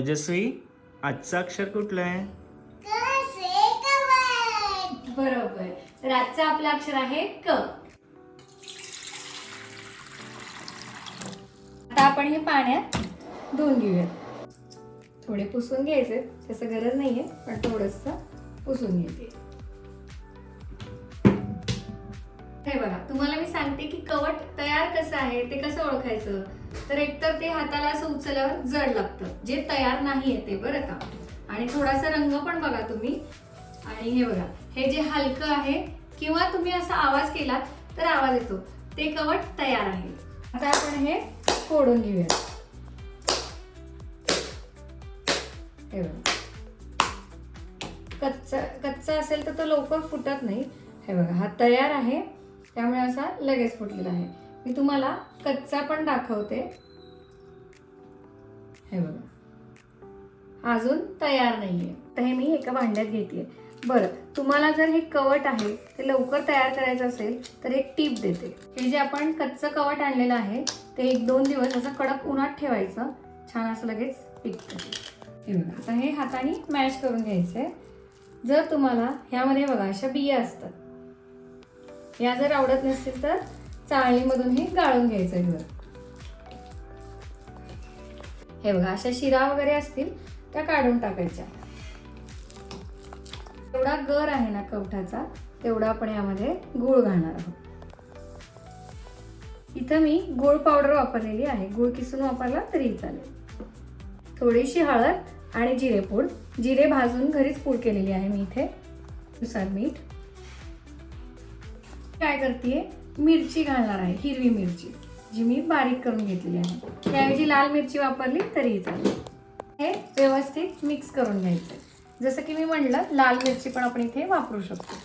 तेजस्वी आजचं अक्षर कुठलं आहे? बरोबर. तर आजचं आपलं अक्षर आहे क. आता आपण हे पाण्यात धुवून घेऊयात. थोडे पुसून घ्यायचे तसं गरज नाहीये पण थोडस पुसून घेते. हे बघा तुम्हाला मी सांगते की कवट तयार कसं आहे ते कसं ओळखायचं? तर एकतर ते हाताला असं उचलल्यावर जड लागतं. जे तयार नाही आहे ते बरं का? आणि थोडासा रंग पण बघा तुम्ही. आणि हे बघा हे जे हलकं आहे किंवा तुम्ही असा आवाज केला तर आवाज येतो. ते कवट तयार आहे. आता आपण हे फोडून घेऊया हे बघा. कच्चा कच्चा असेल तर तो लवकर फुटत नाही. हे बघा हा तयार आहे. त्यामुळे असा लगेच फुटलेला आहे. मी तुम्हाला कच्चा पण दाखवते. हे बघा. अजून तयार नाहीये. तर हे मी एका भांड्यात घेते बरं तुम्हाला जर हे कवट आहे ते लवकर तयार करायचं असेल तर एक टीप देते. हे जे आपण कच्चं कवट आणलेलं आहे ते एक दोन दिवस असं कडक उन्हात ठेवायचं. छान असं लगेच पिकतं. हे बघा. आता हे हाताने मॅश करून घ्यायचं जर तुम्हाला ह्यामध्ये बघा अशा बिया असतात. या जर आवडत नसतील तर चाळणीमधून हे गाळून घ्यायचं घर. हे बघा अशा शिरा वगैरे असतील त्या काढून टाकायच्या. एवढा गर आहे ना कवठाचा तेवढा आपण यामध्ये गुळ घालणार आहोत. इथं मी गुळ पावडर वापरलेली आहे. गुळ किसून वापरला तरी चालेल. थोडीशी हळद आणि जिरेपूड जिरे भाजून घरीच पूड केलेली आहे मी इथे. नुसार मीठ. काय करते मिरची घालणार आहे हिरवी मिरची जी मी बारीक करून घेतलेली आहे. त्याऐवजी लाल मिरची वापरली तरीही चालेल. हे व्यवस्थित मिक्स करून घ्यायचं जसं की मी म्हणलं लाल मिरची पण आपण इथे वापरू शकतो.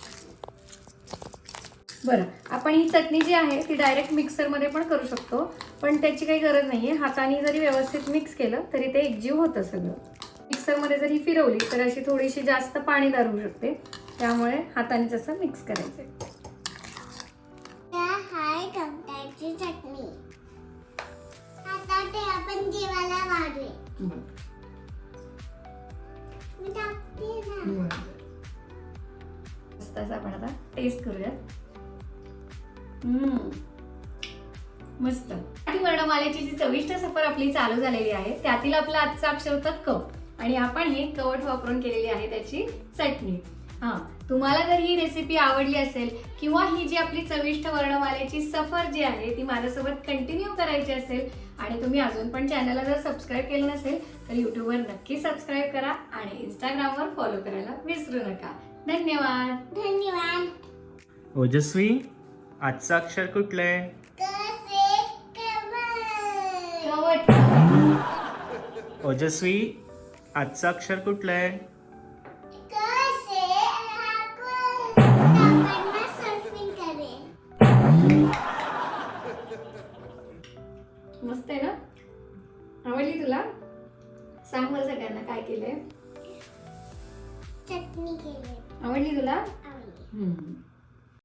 बरं आपण ही चटणी जी आहे ती डायरेक्ट मिक्सरमध्ये पण करू शकतो पण त्याची काही गरज नाही आहे हाताने जरी व्यवस्थित मिक्स केलं तरी ते एकजीव होतं सगळं. मिक्सरमध्ये जरी फिरवली तर अशी थोडीशी जास्त पाणीदार होऊ शकते. त्यामुळे हाताने जसं मिक्स करायचं आपण जेवायला वाढले मी टाकते ना. मस्त असं आपण आता टेस्ट करूयात. हम्म. मस्त. आणि वर्णमालेची जी चविष्ट सफर आपली चालू झालेली आहे त्यातील आपलं आजचं अक्षर होतं क आणि आपण हे कवट वापरून केलेली आहे त्याची चटणी. हा तुम्हाला जर ही रेसिपी आवडली असेल किंवा ही जी आपली चविष्ट वर्णमालेची सफर जी आहे ती माझ्यासोबत कंटिन्यू करायची असेल आणि तुम्ही अजून पण चॅनलला जर सबस्क्राईब केलं नसेल तर यूट्यूबवर नक्की सबस्क्राईब करा आणि इंस्टाग्रामवर फॉलो करायला विसरू नका. धन्यवाद. धन्यवाद. ओजस्वी आजचं अक्षर कुठलं आहे ओजस्वी आजचं अक्षर कुठलं आहे मस्त आहे ना. आवडली तुला? सांग बरं सगळ्यांना काय केलंय. चटणी केली. आवडली तुला? हम्म.